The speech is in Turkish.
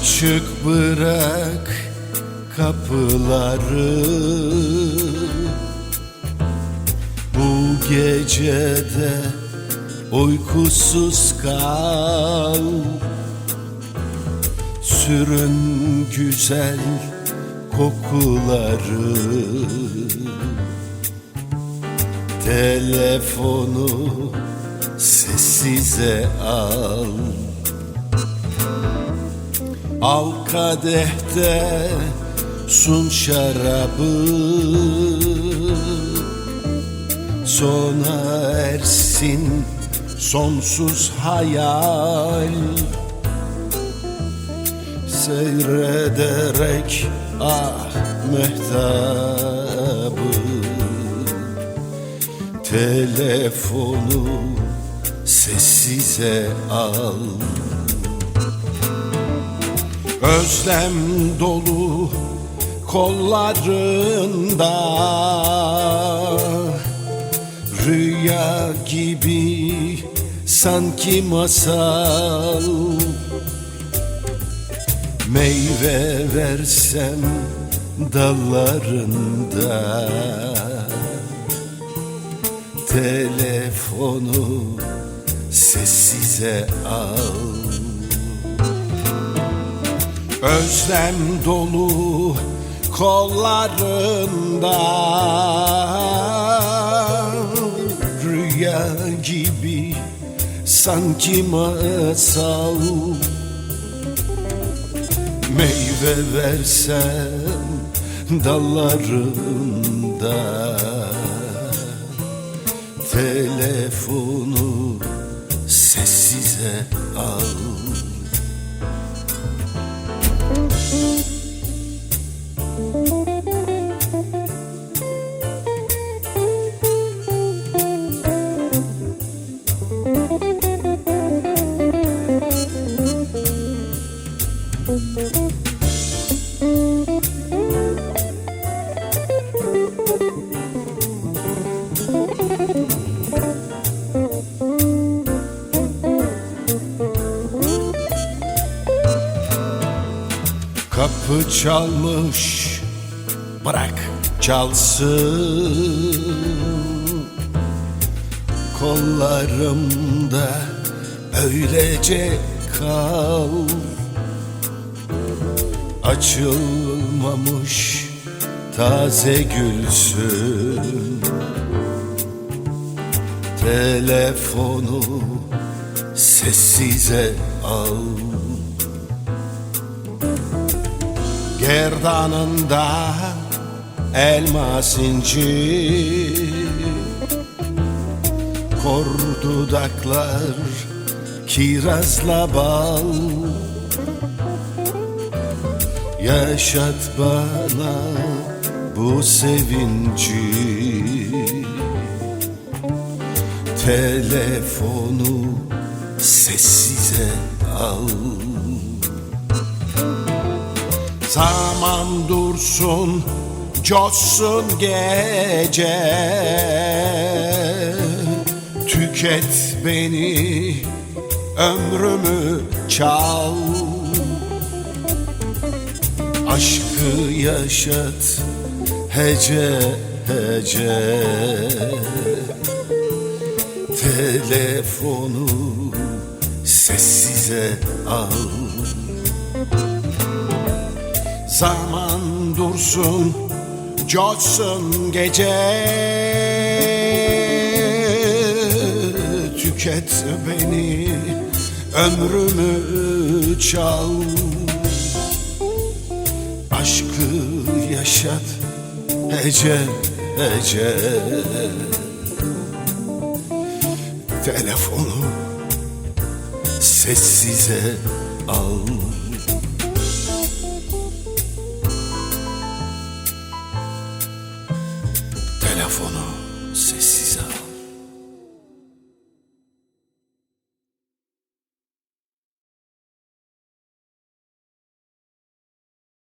Açık bırak kapıları. Bu gecede uykusuz kal. Sürün güzel kokuları. Telefonu sessize al Al kadehte sun şarabı. Sona ersin sonsuz hayal. Seyrederek ah mehtabı. Telefonu sessize al Özlem dolu kollarında. Rüya gibi sanki masal. Meyve versem dallarında. Telefonu sessize al Özlem dolu kollarında. Rüya gibi sanki masal. Meyve versem dallarında. Telefonu sessize al Kapı çalmış Bırak çalsın. Kollarımda öylece kal Açılmamış taze gülsün. Telefonu sessize al. Gerdanında elmas inci Kor dudaklar kirazla bal Yaşat bana bu sevinci. Telefonu sessize al. Zaman dursun, coşsun gece. Tüket beni, ömrümü çal Aşkı yaşat, hece hece. Telefonu sessize al. Zaman dursun, coşsun gece. Tüket beni, ömrümü çal Aşkı yaşat, hece hece Telefonu sessize al